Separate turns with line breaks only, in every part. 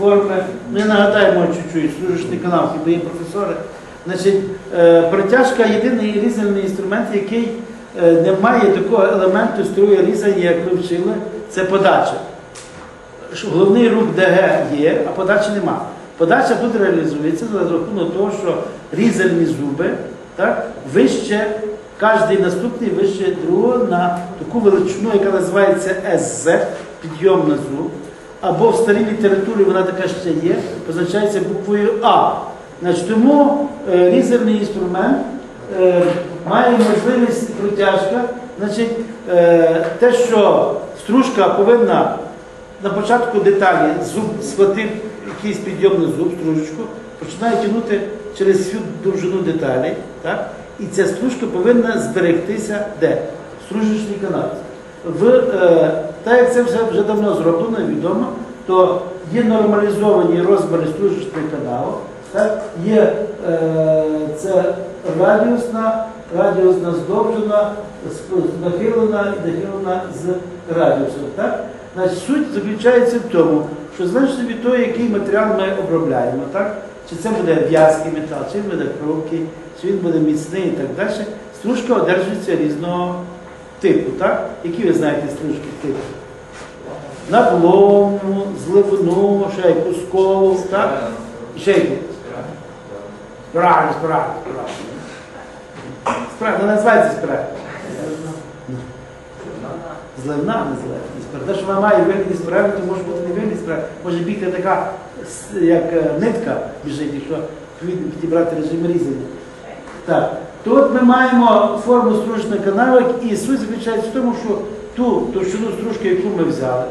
форми. Ми нагадаємо чуть-чуть, служишний канал, хіба є професори. Значить, е, протяжка єдиний різальний інструмент, який е, не має такого елементу струї різання, як ви вчили, це подача. Головний рух ДГ є, а подачі нема. Подача тут реалізується за рахунок того, що різальні зуби так, вище, кожний наступний вище другого на таку величину, яка називається СЗ, підйомна зуб. Або в старій літературі вона така ще є, позначається буквою А. Значить, тому е, різальний інструмент е, має можливість протяжка. Значить, е, те, що стружка повинна на початку деталі зуб схватив якийсь підйомний зуб, стружечку, починає тягнути через всю довжину деталі, так? і ця стружка повинна зберегтися де? В стружечній канавці. В, е, так як це все вже давно зроблено, відомо, то є нормалізовані розміри стружечної каналу, є е, це радіусна, радіусна здовжена, нахилена і нахилена з радіусом. Так? Значить, суть заключається в тому, що залежно від того, який матеріал ми обробляємо, так? чи це буде в'язкий метал, чи він буде хрупкий, чи він буде міцний і так далі, стружка одержується різного типу. Так? Які ви знаєте стружки типу? Надлому, зливну, ще й кускову, так? І ще й Правильно, правильно, правильно. Справді, вона називається справді. Зливна не злива. Те, що вона має вигляді справи, то може бути не вигляді справи. Може бігти така, як е, нитка біжить, якщо підібрати режим різання. Так. Тут ми маємо форму стружної канавок, і суть заключається в тому, що ту товщину стружки, яку ми взяли,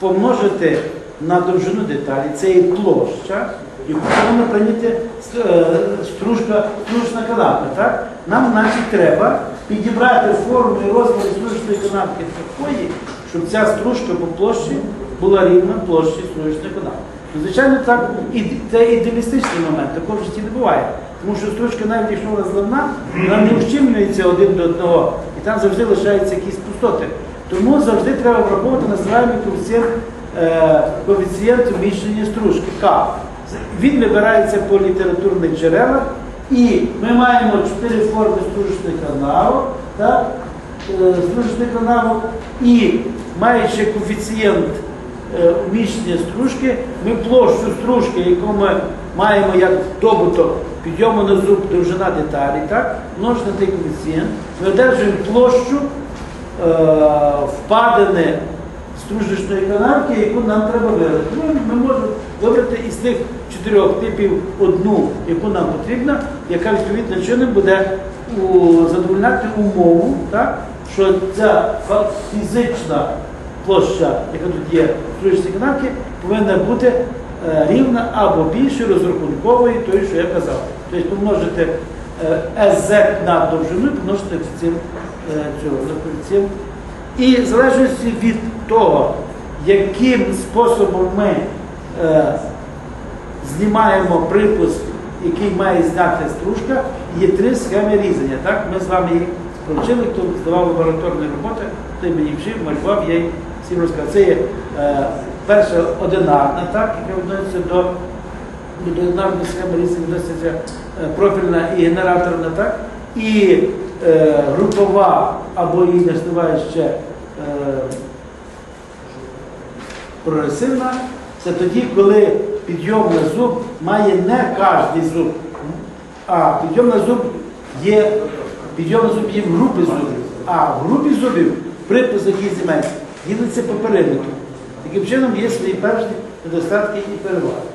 помножити на довжину деталі, це є площа, яку повинна прийняти е, стружка, стружна канавка. Так? Нам значить треба підібрати форму і розмір стружної канавки такої, щоб ця стружка по площі була рівна площі стружної канавки. Звичайно, так, і це ідеалістичний момент, такого в житті не буває. Тому що стружка, навіть якщо вона зливна, вона не ущільнюється один до одного, і там завжди лишаються якісь пустоти. Тому завжди треба враховувати називаємо коефіцієнт, е, коефіцієнт вміщення стружки К. Він вибирається по літературних джерелах, і ми маємо чотири форми стружечних каналу, так? е, стружечних каналу, і маючи коефіцієнт е, вміщення стружки, ми площу стружки, яку ми маємо як добуток підйому на зуб довжина деталі, так? множити на коефіцієнт, ми одержуємо площу е, впадини стружечної канавки, яку нам треба вибрати. Ну, ми можемо вибрати із тих чотирьох типів одну, яку нам потрібна, яка відповідно чином буде задовольняти умову, так? що ця фізична площа, яка тут є в стружечній канавці, повинна бути рівна або більше розрахункової, тої, що я казав. Тобто помножити е, СЗ на довжину і помножити коефіцієнт е, цього коефіцієнт і в залежності від того, яким способом ми е, знімаємо припуск, який має зняти стружка, є три схеми різання. Так? Ми з вами їх провчили, хто здавав лабораторні роботи, той мені вчив, малював, я їх всім розказав. Це є е, перша одинарна, так, яка відноситься до, одинарної схеми різання, відноситься е, профільна і генераторна, так? І е, групова або її називають ще е, прогресивна, це тоді, коли підйомний зуб має не кожний зуб, а підйомний зуб є, підйомний зуб є в групі зубів, а в групі зубів припис, який займається, ділиться по периметру. Таким чином є свої певні недостатки і переваги.